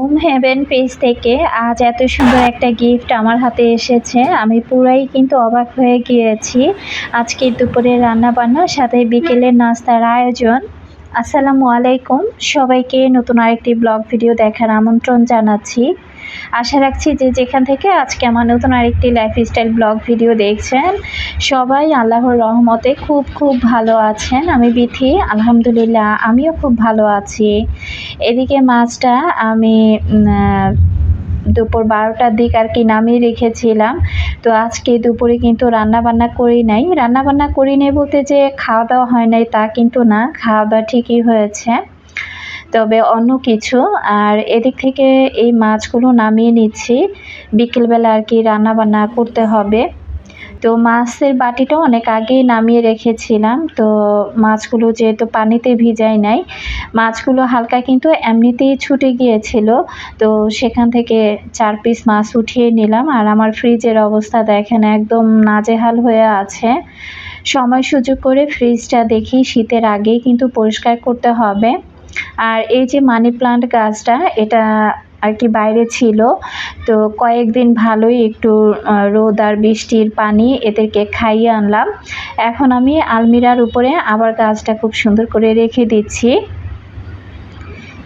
Home haven page থেকে আজ এত সুন্দর একটা গিফট আমার হাতে এসেছে। আমি পুরাই কিন্তু অবাক হয়ে গিয়েছি। আজকে দুপুরে রান্না বান্নার সাথে বিকেলের নাস্তার আয়োজন। আসসালামু আলাইকুম। সবাইকে নতুন আরেকটি ব্লগ ভিডিও দেখার আমন্ত্রণ জানাচ্ছি। আশা রাখছি যে যেখান থেকে আজকে আমার নতুন আরেকটি লাইফস্টাইল ব্লগ ভিডিও দেখছেন, সবাই আল্লাহর রহমতে খুব খুব ভালো আছেন। আমি বিথি, আলহামদুলিল্লাহ, আমিও খুব ভালো আছি। এদিকে মাছটা আমি দুপুর বারোটার দিক আর কি নামিয়ে রেখেছিলাম। তো আজকে দুপুরে কিন্তু রান্না বান্না করি নাই। রান্না বান্না করি নাই বলতে যে খাওয়া দাওয়া হয় নাই তা কিন্তু না, খাওয়া দাওয়া ঠিকই হয়েছে। তবে অন্য কিছু। আর এদিক থেকে এই মাছগুলো নামিয়ে নিচ্ছি। বিকেলবেলা আর কি রান্না বান্না করতে হবে। তো মাছের বাটিটা অনেক আগেই নামিয়ে রেখেছিলাম। তো মাছগুলো যেহেতু পানিতে ভিজাই নাই, মাছগুলো হালকা কিন্তু এমনিতেই ছুটে গিয়েছিল। তো সেখান থেকে চার পিস মাছ উঠিয়ে নিলাম। আর আমার ফ্রিজের অবস্থা দেখেন একদম নাজেহাল হয়ে আছে। সময় সুযোগ করে ফ্রিজটা দেখি, শীতের আগেই কিন্তু পরিষ্কার করতে হবে। আর এই যে মানি প্লান্ট গাছটা, এটা আর কি বাইরে ছিল। তো কয়েকদিন ভালোই একটু রোদ আর বৃষ্টির পানি এদেরকে খাইয়ে আনলাম। এখন আমি আলমিরার উপরে আবার গাছটা খুব সুন্দর করে রেখে দিচ্ছি।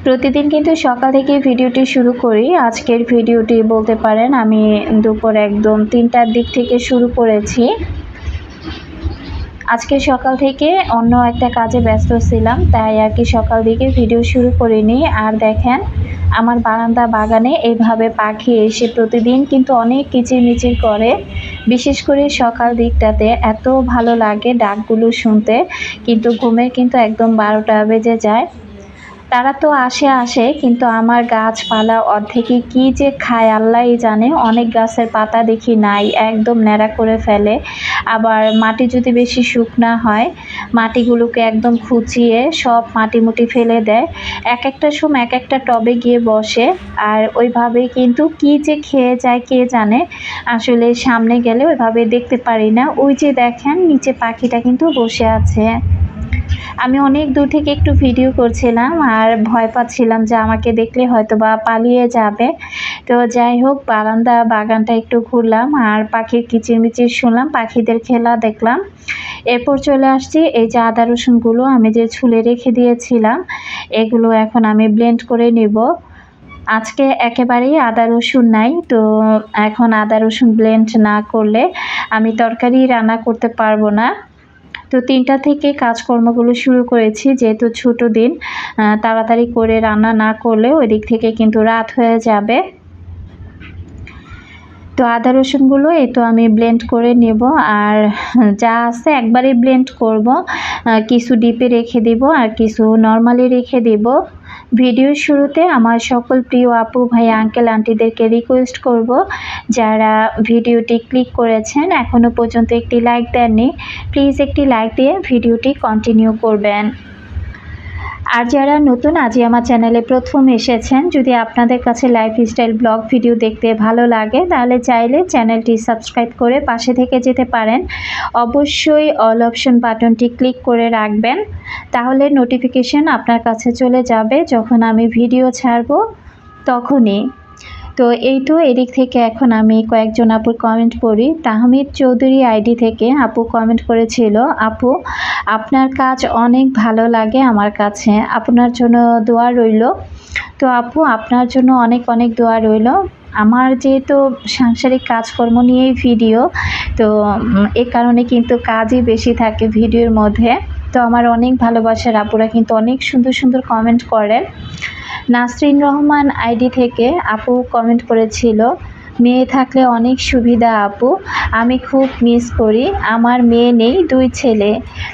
প্রতিদিন কিন্তু সকাল থেকে ভিডিওটি শুরু করি। আজকের ভিডিওটি বলতে পারেন আমি দুপুর একদম তিনটার দিক থেকে শুরু করেছি। আজকে সকাল থেকে অন্য একটা কাজে ব্যস্ত ছিলাম, তাই আর কি সকাল দিকে ভিডিও শুরু করিনি। আর দেখেন, আমার বারান্দা বাগানে এইভাবে পাখি এসে প্রতিদিন কিন্তু অনেক কিচিরমিচির করে। বিশেষ করে সকাল দিকটাতে এত ভালো লাগে ডাকগুলো শুনতে, কিন্তু ঘুমের কিন্তু একদম বারোটা বেজে যায়। তারা তো আসে আসে, কিন্তু আমার গাছপালা অর্ধেকই কি যে খায় আল্লাহই জানে। অনেক গাছের পাতা দেখি নাই, একদম ন্যাড়া করে ফেলে। আবার মাটি যদি বেশি শুকনা হয়, মাটিগুলোকে একদম খুঁচিয়ে সব মাটি মুটি ফেলে দেয়। এক একটা সময় এক একটা টবে গিয়ে বসে, আর ওইভাবেই কিন্তু কি যে খেয়ে যায় কে জানে। আসলে সামনে গেলে ওইভাবে দেখতে পারি না। ওই যে দেখেন, নিচে পাখিটা কিন্তু বসে আছে। আমি অনেক দূর থেকে একটু ভিডিও করছিলাম আর ভয় পাচ্ছিলাম যে আমাকে দেখলে হয়তো বা পালিয়ে যাবে। তো যাই হোক, বারান্দা বাগানটা একটু ঘুরলাম আর পাখির কিচিরমিচির শুনলাম, পাখিদের খেলা দেখলাম। এরপর চলে আসছি, এই যে আদা রসুনগুলো আমি যে ছুলে রেখে দিয়েছিলাম, এগুলো এখন আমি ব্লেন্ড করে নিব। আজকে একেবারেই আদা রসুন নাই, তো এখন আদা রসুন ব্লেন্ড না করলে আমি তরকারি রান্না করতে পারব না। তো তিনটা থেকে কাজকর্মগুলো শুরু করেছি, যেহেতু ছোট দিন তাড়াতাড়ি করে রান্না না করলে ওই দিক থেকে কিন্তু রাত হয়ে যাবে। তো আদা রসুনগুলো এই তো আমি ব্লেন্ড করে নেব আর যা আছে একবারে ব্লেন্ড করব। কিছু ডিপে রেখে দেব আর কিছু নর্মালি রেখে দিব। ভিডিওর শুরুতে আমার সকল প্রিয় আপু, ভাই আঙ্কেল আন্টিদেরকে রিকোয়েস্ট করব যারা ভিডিওটি ক্লিক করেছেন এখনও পর্যন্ত একটি লাইক দেননি প্লিজ একটি লাইক দিয়ে ভিডিওটি কন্টিনিউ করবেন। আর যারা নতুন, আজই আমার চ্যানেলে প্রথম এসেছেন, যদি আপনাদের কাছে লাইফস্টাইল ব্লগ ভিডিও দেখতে ভালো লাগে, তাহলে চাইলে চ্যানেলটি সাবস্ক্রাইব করে পাশে থেকে যেতে পারেন। অবশ্যই অল অপশন বাটনটি ক্লিক করে রাখবেন, তাহলে নোটিফিকেশন আপনার কাছে চলে যাবে। যখন আমি ভিডিও ছাড়ব, তখনই। তো এই তো এদিক থেকে এখন আমি কয়েকজন আপুর কমেন্ট পড়ি। তাহমিদ চৌধুরী আইডি থেকে আপু কমেন্ট করেছিল, আপু, আপনার কাজ অনেক ভালো লাগে আমার কাছে। আপনার জন্য দোয়া রইল। তো আপু, আপনার জন্য অনেক অনেক দোয়া রইল। আমার যেহেতু সাংসারিক কাজকর্ম নিয়েই ভিডিও, তো এ কারণে কিন্তু কাজই বেশি থাকে ভিডিওর মধ্যে। তো আমার অনেক ভালোবাসার আপুরা কিন্তু অনেক সুন্দর সুন্দর কমেন্ট করেন নাসরিন রহমান আইডি থেকে আপু কমেন্ট করেছিল, মেয়ে থাকলে অনেক সুবিধা আপু, আমি খুব মিস করি, আমার মেয়ে নেই, দুই ছেলে।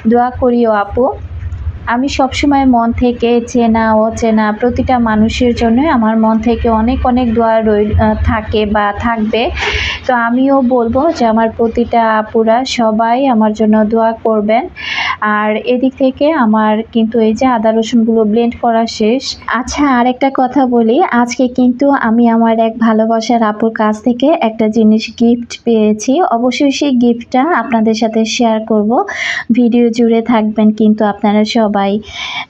দোয়া করিও আপু। আমি সবসময় মন থেকে চেনা, অচেনা প্রতিটা মানুষের জন্য আমার মন থেকে অনেক অনেক দোয়া রই থাকে বা থাকবে। তো আমিও বলব যে আমার প্রতিটা আপুরা সবাই আমার জন্য দোয়া করবেন। আর এদিক থেকে আমার কিন্তু এই যে আদা রসুনগুলো ব্লেন্ড করা শেষ। আচ্ছা আরেকটা কথা বলি। আজকে কিন্তু আমি আমার এক ভালোবাসার আপুর কাছ থেকে একটা জিনিস গিফট পেয়েছি। অবশ্যই সেই গিফটটা আপনাদের সাথে শেয়ার করব। ভিডিও জুড়ে থাকবেন কিন্তু আপনারা সবাই।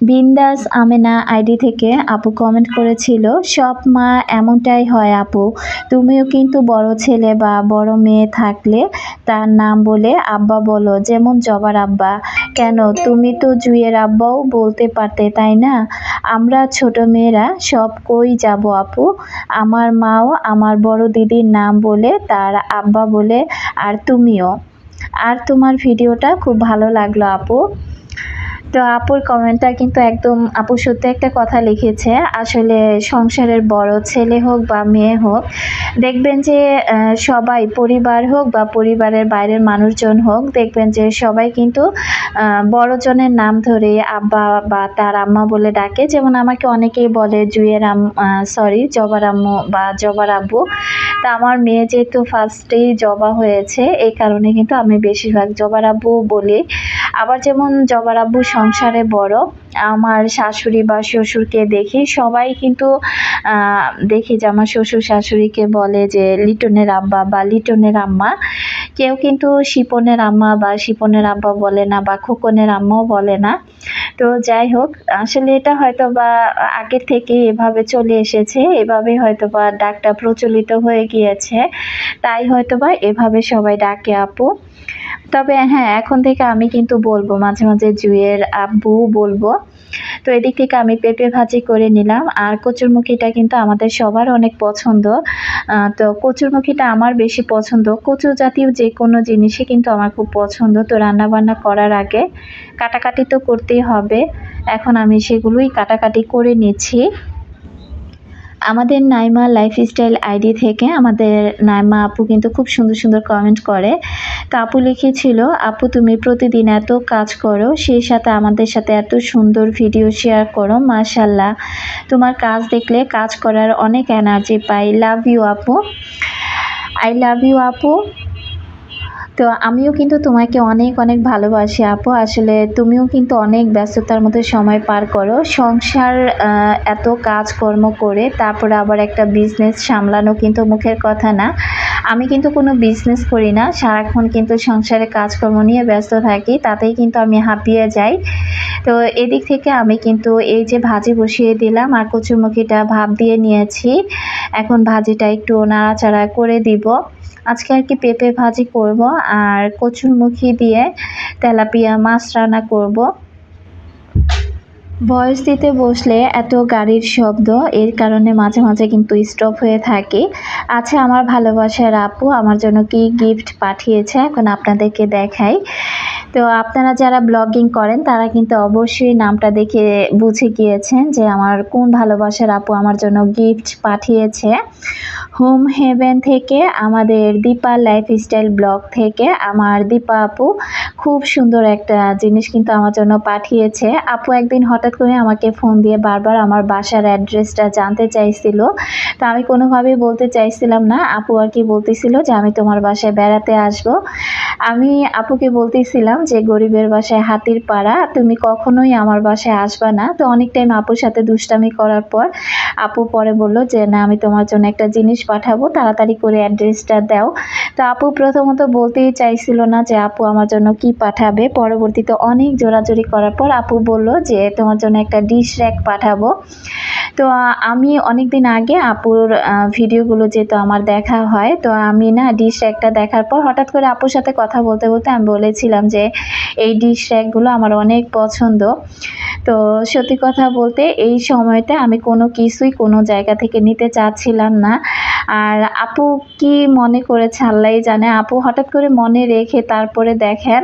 বিন্দাস আমেনা আইডি থেকে আপু কমেন্ট করেছিল, সব মা এমনটাই হয় আপু। তুমিও কিন্তু বড় ছেলে বা বড় মেয়ে থাকলে তার নাম বলে আব্বা বলো, যেমন জবার আব্বা। কেন? তুমি তো জুয়ের আব্বাও বলতে পারতে, তাই না? আমরা ছোট মেয়েরা সব কই যাব আপু? আমার মাও আমার বড় দিদির নাম বলে তার আব্বা বলে, আর তুমিও। আর তোমার ভিডিওটা খুব ভালো লাগল আপু। তো আপুর কমেন্টটা কিন্তু একদম আপু সত্যি একটা কথা লিখেছে। আসলে সংসারের বড় ছেলে হোক বা মেয়ে হোক, দেখবেন যে সবাই পরিবার হোক বা পরিবারের বাইরের মানুষজন হোক, দেখবেন যে সবাই কিন্তু বড়জনের নাম ধরে আব্বা বা তার আম্মা বলে ডাকে। যেমন আমাকে অনেকেই বলে জুয়ের আম সরি জবার আম্মু বা জবার আব্বু। তা আমার মেয়ে যেহেতু ফার্স্টেই জবা হয়েছে, এই কারণে কিন্তু আমি বেশিরভাগ জবার আব্বু বলি। আবার যেমন জবার আব্বু সংসারে বড়। আমার শাশুড়ি বা শ্বশুরকে দেখি সবাই কিন্তু দেখি যে আমার শ্বশুর শাশুড়িকে বলে যে লিটনের আব্বা বা লিটনের আম্মা। কেউ কিন্তু শিপনের আম্মা বা শিপনের আব্বা বলে না বা খোকনের আম্মাও বলে না। তো যাই হোক, আসলে এটা হয়তো বা আগে থেকে এভাবে চলে এসেছে, এভাবে হয়তো বা ডাকটা প্রচলিত হয়ে গিয়েছে, তাই হয়তো বা এভাবে সবাই ডাকে আপু। তবে হ্যাঁ এখন থেকে আমি কিন্তু বলব, মাঝে মাঝে জুয়ের আব্বু বলব তো এদিক থেকে আমি পেঁপে ভাজি করে নিলাম। আর কচুরমুখিটা কিন্তু আমাদের সবার অনেক পছন্দ। তো কচুরমুখিটা আমার বেশি পছন্দ। কচু জাতীয় যে কোনো জিনিসই কিন্তু আমার খুব পছন্দ। তো রান্নাবান্না করার আগে কাটাকাটি তো করতেই হবে। এখন আমি সেগুলোই কাটাকাটি করে নিচ্ছি। আমাদের নাইমা লাইফস্টাইল আইডি থেকে আমাদের নাইমা আপু কিন্তু খুব সুন্দর সুন্দর কমেন্ট করে। তো আপু লিখেছিল, আপু, তুমি প্রতিদিন এত কাজ করো, সেই সাথে আমাদের সাথে এত সুন্দর ভিডিও শেয়ার করো মাশাল্লাহ তোমার কাজ দেখলে কাজ করার অনেক এনার্জি পাই। লাভ ইউ আপু। আই লাভ ইউ আপু। তো আমিও কিন্তু তোমাকে অনেক অনেক ভালোবাসি আপু। আসলে তুমিও কিন্তু অনেক ব্যস্ততার মধ্যে সময় পার করো। সংসার এত কাজকর্ম করে তারপরে আবার একটা বিজনেস সামলানো কিন্তু মুখের কথা না। আমি কিন্তু কোনো বিজনেস করি না। সারাক্ষণ কিন্তু সংসারে কাজকর্ম নিয়ে ব্যস্ত থাকি, তাতেই কিন্তু আমি হাঁপিয়ে যাই। তো এদিক থেকে আমি কিন্তু এই যে ভাজি বসিয়ে দিলাম আর কচুরমুখিটা ভাপ দিয়ে নিয়েছি। এখন ভাজিটা একটু নাড়াচাড়া করে দিব। আজকে আর কি পেঁপে ভাজি করব আর কচুরমুখী দিয়ে তেলাপিয়া মাছ রান্না করব। ভয়েস দিতে বসলে এত গাড়ির শব্দ, এর কারণে মাঝে মাঝে কিন্তু স্টপ হয়ে থাকে। আচ্ছা আমার ভালোবাসার আপু, আমার জন্য কি গিফট পাঠিয়েছে এখন আপনাদেরকে দেখাই। তো আপনারা যারা ব্লগিং করেন, তারা কিন্তু অবশ্যই নামটা দেখে বুঝে গিয়েছেন যে আমার কোন ভালোবাসার আপু আমার জন্য গিফট পাঠিয়েছে। হোম হেভেন থেকে, আমাদের দীপা লাইফস্টাইল ব্লগ থেকে, আমার দীপা আপু খুব সুন্দর একটা জিনিস কিন্তু আমার জন্য পাঠিয়েছে। আপু একদিন হঠাৎ করে আমাকে ফোন দিয়ে বারবার আমার বাসার অ্যাড্রেসটা জানতে চাইছিল। তো আমি কোনোভাবেই বলতে চাইছিলাম না। আপু আর কি বলতেছিল যে, আমি তোমার বাসায় বেড়াতে আসব। আমি আপুকে বলতেছিলাম যে, গরিবের বাসায় হাতির পাড়া, তুমি কখনোই আমার বাসায় আসবা না। তো অনেক টাইম আপুর সাথে দুষ্টামি করার পর আপু পরে বলল যে, না, আমি তোমার জন্য একটা জিনিস পাঠাবো, তাড়াতাড়ি করে অ্যাড্রেসটা দাও। তো আপু প্রথমত বলতেই চাইছিল না যে, আপু আমার জন্য কি পাঠাবে? পরবর্তীতে অনেক জোরাজোরি করার পর আপু বলল যে, তোমার জন্য একটা ডিশ র্যাক পাঠাবো। তো আমি অনেক দিন আগে আপুর ভিডিওগুলো যেহেতু আমার দেখা হয়, তো আমি না ডিশ র্যাকটা দেখার পর হঠাৎ করে আপুর সাথে কথা বলতে বলতে আমি বলেছিলাম যে, এই ডিশ র্যাকগুলো আমার অনেক পছন্দ। তো সত্যি কথা বলতে এই সময়টা আমি কোনো কিছুই কোনো জায়গা থেকে নিতে চাচ্ছিলাম না। আর আপু কি মনে করেছে আল্লাহই জানে। আপু হঠাৎ করে মনে রেখে তারপরে দেখেন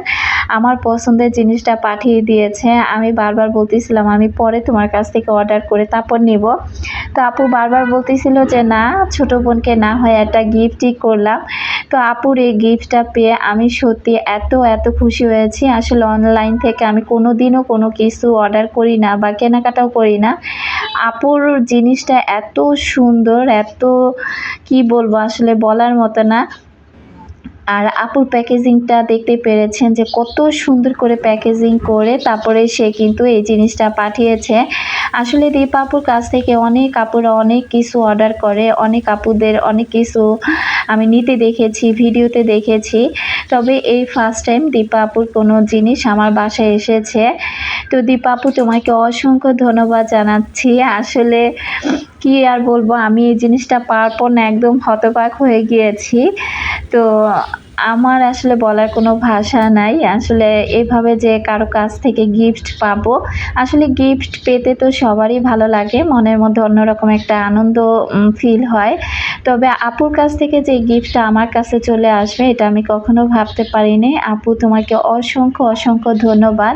আমার পছন্দের জিনিসটা পাঠিয়ে দিয়েছে। আমি বারবার বলতেছিলাম, আমি পরে তোমার কাছ থেকে অর্ডার করে তারপর নেব। তো আপু বারবার বলতেছিল যে, না, ছোট বোনকে না হয় একটা গিফটই করলাম। তো আপুর এই গিফটটা পেয়ে আমি সত্যি এত এত খুশি হয়েছি। আসলে অনলাইন থেকে আমি কোনো দিনও কোনো কিছু অর্ডার করি না বা কেনাকাটাও করি না। আপুর জিনিসটা এত সুন্দর, এত, কি বলব আসলে বলার মতো না। আর আপুর প্যাকেজিংটা দেখতে পেরেছেন যে কত সুন্দর করে প্যাকেজিং করে তারপরে সে কিন্তু এই জিনিসটা পাঠিয়েছে। আসলে দীপ আপুর কাছ থেকে অনেক আপুরা অনেক কিছু অর্ডার করে, অনেক আপুদের অনেক কিছু আমি নিতে দেখেছি, ভিডিওতে দেখেছি। তবে এই ফার্স্ট টাইম দীপা আপুর কোনো জিনিস আমার বাসায় এসেছে। তো দীপা আপু, তোমাকে অসংখ্য ধন্যবাদ জানাচ্ছি। আসলে কি আর বলব, আমি এই জিনিসটা পাওয়ার পর না, একদম হতবাক হয়ে গিয়েছি। তো আমার আসলে বলার কোনো ভাষা নাই। আসলে এভাবে যে কারও কাছ থেকে গিফট পাবো, আসলে গিফট পেতে তো সবারই ভালো লাগে, মনের মধ্যে অন্যরকম একটা আনন্দ ফিল হয়। তবে আপুর কাছ থেকে যে গিফটটা আমার কাছে চলে আসবে, এটা আমি কখনো ভাবতে পারিনি। আপু তোমাকে অসংখ্য অসংখ্য ধন্যবাদ।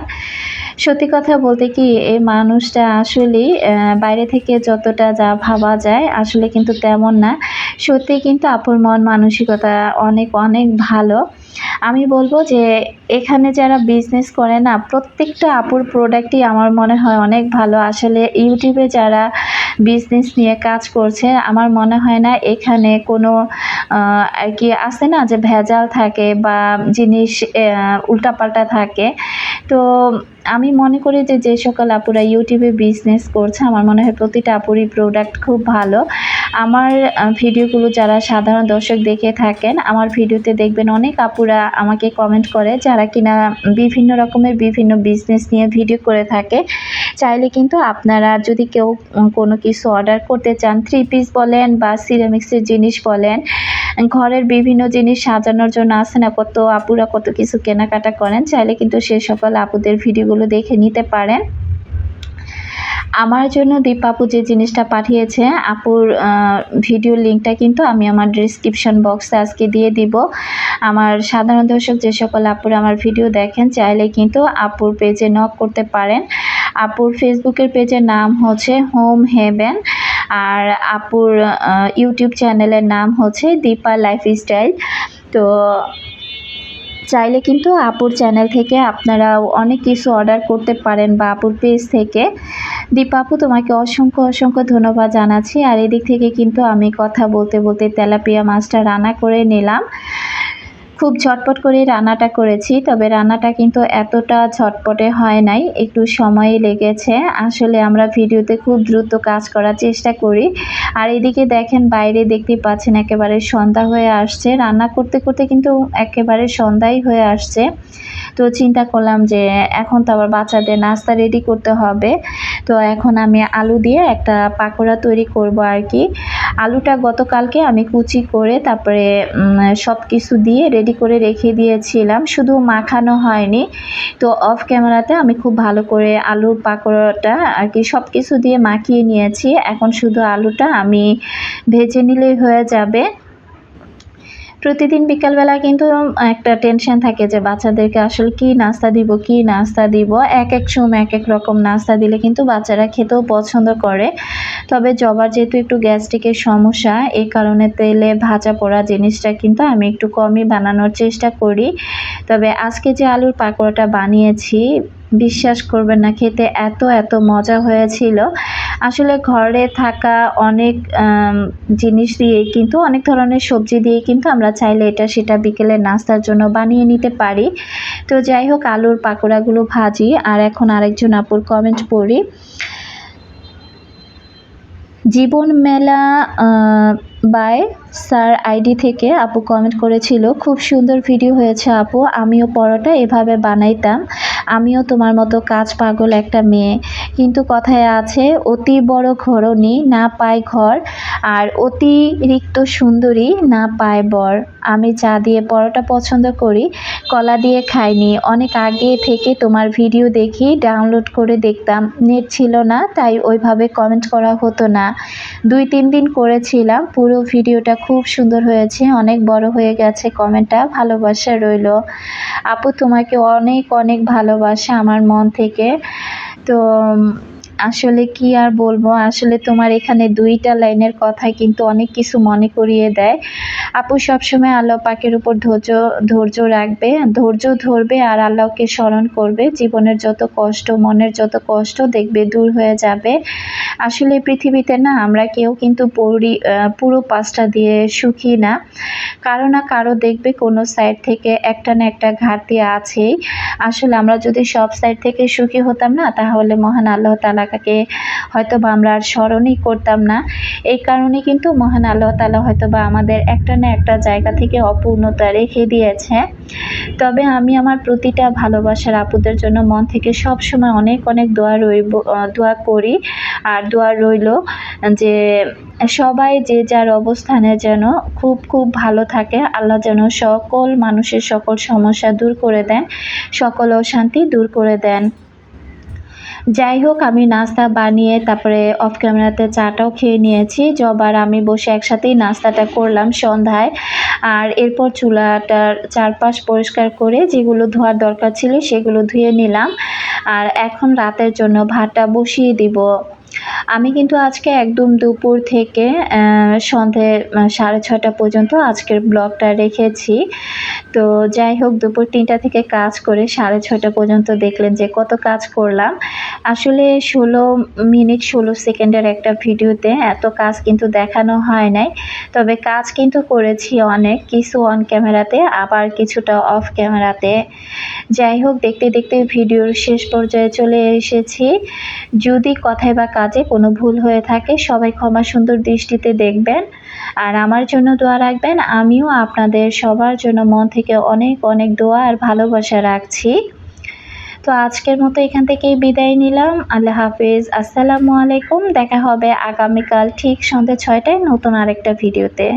সত্যি কথা বলতে কি, এই মানুষটা আসলেই বাইরে থেকে যতটা যা ভাবা যায় আসলে কিন্তু তেমন না। সত্যি কিন্তু আপুর মন মানসিকতা অনেক অনেক ভালো। আমি বলব যে, এখানে যারা বিজনেস করে না, প্রত্যেকটা আপুর প্রোডাক্টই আমার মনে হয় অনেক ভালো। আসলে ইউটিউবে যারা বিজনেস নিয়ে কাজ করছে, আমার মনে হয় না এখানে কোনো আর কি আছে না যে ভেজাল থাকে বা জিনিস উল্টাপাল্টা থাকে। তো আমি মনে করি যে যে সকল আপুরা ইউটিউবে বিজনেস করছে, আমার মনে হয় প্রতিটা আপুরই প্রোডাক্ট খুব ভালো। আমার ভিডিওগুলো যারা সাধারণ দর্শক দেখে থাকেন, আমার ভিডিওতে দেখবেন অনেক আপুরা আমাকে কমেন্ট করে, যারা কিনা বিভিন্ন রকমের বিভিন্ন বিজনেস নিয়ে ভিডিও করে থাকে। চাইলে কিন্তু আপনারা যদি কেউ কোনো কিছু অর্ডার করতে চান থ্রি পিস বলেন বা সিরামিক্সের জিনিস বলেন ঘরের বিভিন্ন জিনিস সাজানোর জন্য আসে না, কত আপুরা কত কিছু কেনাকাটা করেন, চাইলে কিন্তু সে সকল আপুদের ভিডিওগুলো দেখে নিতে পারেন। আমার জন্য দীপাপু যে জিনিসটা পাঠিয়েছে, আপুর ভিডিও লিঙ্কটা কিন্তু আমি আমার ডিসক্রিপশন বক্সে আজকে দিয়ে দিব। আমার সাধারণ দর্শক যে সকল আপুর আমার ভিডিও দেখেন, চাইলে কিন্তু আপুর পেজে নক করতে পারেন। আপুর ফেসবুকের পেজের নাম হচ্ছে হোম হেভেন আর আপুর ইউটিউব চ্যানেলের নাম হচ্ছে দীপা লাইফস্টাইল তো চাইলে কিন্তু আপুর চ্যানেল থেকে আপনারা অনেক কিছু অর্ডার করতে পারেন বা আপুর পেজ থেকে। দীপা আপু, তোমাকে অসংখ্য অসংখ্য ধন্যবাদ জানাচ্ছি। আর এদিক থেকে কিন্তু আমি কথা বলতে বলতে তেলাপিয়া মাছটা রান্না করে নিলাম। খুব ঝটপট করে রান্নাটা করেছি, তবে রান্নাটা কিন্তু এতটা ঝটপটে হয় নাই, একটু সময় লেগেছে। আসলে আমরা ভিডিওতে খুব দ্রুত কাজ করার চেষ্টা করি। আর এদিকে দেখেন, বাইরে দেখতে পাচ্ছেন একেবারে সন্ধ্যা হয়ে আসছে। রান্না করতে করতে কিন্তু একেবারে সন্ধ্যাই হয়ে আসছে। তো চিন্তা করলাম যে এখন তো আবার বাচ্চাদের নাস্তা রেডি করতে হবে। তো এখন আমি আলু দিয়ে একটা পাকোড়া তৈরি করব আর কি আলুটা গতকালকে আমি কুচি করে তারপরে সব কিছু দিয়ে রেডি করে রেখে দিয়েছিলাম। শুধু মাখানো হয়নি। তো অফ ক্যামেরাতে আমি খুব ভালো করে আলুর পাকোড়াটা আর কি সব কিছু দিয়ে মাখিয়ে নিয়েছি। এখন শুধু আলুটা আমি ভেজে নিলেই হয়ে যাবে। প্রতিদিন বিকালবেলা কিন্তু একটা টেনশন থাকে যে বাচ্চাদেরকে আসলে কি নাস্তা দিব, কি নাস্তা দিব, এক এক সময় এক এক রকম নাস্তা দিলে কিন্তু বাচ্চারা খেতেও পছন্দ করে। তবে জবার যেহেতু একটু গ্যাস্ট্রিকের সমস্যা এই কারণে তেলে ভাজা পোড়া জিনিসটা কিন্তু আমি একটু কমই বানানোর চেষ্টা করি। তবে আজকে যে আলুর পাকোড়াটা বানিয়েছি বিশ্বাস করবেন না, খেতে এত এত মজা হয়েছিল। আসলে ঘরে থাকা অনেক জিনিস দিয়ে কিন্তু, অনেক ধরনের সবজি দিয়ে কিন্তু আমরা চাইলে এটা, সেটা বিকেলে নাস্তার জন্য বানিয়ে নিতে পারি। তো যাই হোক, আলুর পাকোড়াগুলো ভাজি, আর এখন আরেকজন আপুর কমেন্ট পড়ি। জীবন মেলা বাই স্যার আইডি থেকে আপু কমেন্ট করেছিল, খুব সুন্দর ভিডিও হয়েছে আপু, আমিও পরোটা এভাবে বানাইতাম। আমিও তোমার মতো কাজ পাগল একটা মেয়ে। কিন্তু কথায় আছে, অতি বড় ঘরণী না পায় ঘর, আর অতিরিক্ত সুন্দরী না পায় বর। আমি চা দিয়ে পরোটা পছন্দ করি, কলা দিয়ে খাইনি। অনেক আগে থেকে তোমার ভিডিও দেখি, ডাউনলোড করে দেখতাম। নেট ছিল না, তাই ওইভাবে কমেন্ট করা হতো না। দুই তিন দিন করেছিলাম, পুরো ভিডিওটা খুব সুন্দর হয়েছে, অনেক বড় হয়ে গেছে কমেন্টটা, ভালোবাসা রইল। আপু, তোমাকে অনেক অনেক ভালোবাসা আমার মন থেকে। তো আসলে কি আর বলব? আসলে তোমার এখানে দুইটা লাইনের কথাই কিন্তু অনেক কিছু মনে করিয়ে দেয়। আপু সবসময় আল্লাহ পাকের উপর ধৈর্য ধৈর্য রাখবে, ধৈর্য ধরবে আর আল্লাহকে স্মরণ করবে। জীবনের যত কষ্ট, মনের যত কষ্ট দেখবে, দূর হয়ে যাবে। আসলে পৃথিবীতে না আমরা কেউ কিন্তু পুরি পাঁচটা দিয়ে সুখী না। কারও না কারও দেখবে কোনো সাইড থেকে একটা না একটা ঘাটতি আছেই। আসলে আমরা যদি সব সাইড থেকে সুখী হতাম না, তাহলে মহান আল্লাহ তালাকে হয়তো বা আমরা আর স্মরণই করতাম না। এই কারণে কিন্তু মহান আল্লাহ তালা হয়তো বা আমাদের একটা না একটা জায়গা থেকে অপূর্ণতা রেখে দিয়েছে। তবে আমি আমার প্রতিটা ভালোবাসার আপুদের জন্য মন থেকে সব সময় অনেক অনেক দোয়া রইব দোয়া করি। আর দোয়া রইল যে সবাই যে যার অবস্থানে যেন খুব খুব ভালো থাকে, আল্লাহ যেন সকল মানুষের সকল সমস্যা দূর করে দেন, সকল অশান্তি দূর করে দেন। যাই হোক, আমি নাস্তা বানিয়ে তারপরে অফ ক্যামেরাতে চাটাও খেয়ে নিয়েছি। জবার আমি বসে একসাথেই নাস্তাটা করলাম সন্ধ্যায়। আর এরপর চুলাটার চারপাশ পরিষ্কার করে যেগুলো ধোয়ার দরকার ছিল সেগুলো ধুয়ে নিলাম। আর এখন রাতের জন্য ভাতটা বসিয়ে দিব। আমি কিন্তু আজকে একদম দুপুর থেকে সন্ধে সাড়ে ছটা পর্যন্ত আজকের ব্লগটা রেখেছি। তো যাই হোক, দুপুর তিনটা থেকে কাজ করে সাড়ে ছটা পর্যন্ত দেখলেন যে কত কাজ করলাম। আসলে ষোলো মিনিট, ষোলো সেকেন্ডের একটা ভিডিওতে এত কাজ কিন্তু দেখানো হয় নাই। তবে কাজ কিন্তু করেছি অনেক, কিছু অন ক্যামেরাতে আবার কিছুটা অফ ক্যামেরাতে যাই হোক, দেখতে দেখতে ভিডিওর শেষ পর্যায়ে চলে এসেছি। যদি কথায় বা কাজে কোনো ভুল হয়ে থাকে, সবাই ক্ষমা সুন্দর দৃষ্টিতে দেখবেন। আর আমার জন্য দোয়া রাখবেন, আমিও আপনাদের সবার জন্য মন থেকে অনেক অনেক দোয়া আর ভালোবাসা রাখছি। তো আজকের মতো এখান থেকেই বিদায় নিলাম। আল্লাহ হাফিজ, আসসালামু আলাইকুম। দেখা হবে আগামীকাল ঠিক সন্ধ্যে ছয়টায় নতুন আরেকটা ভিডিওতে।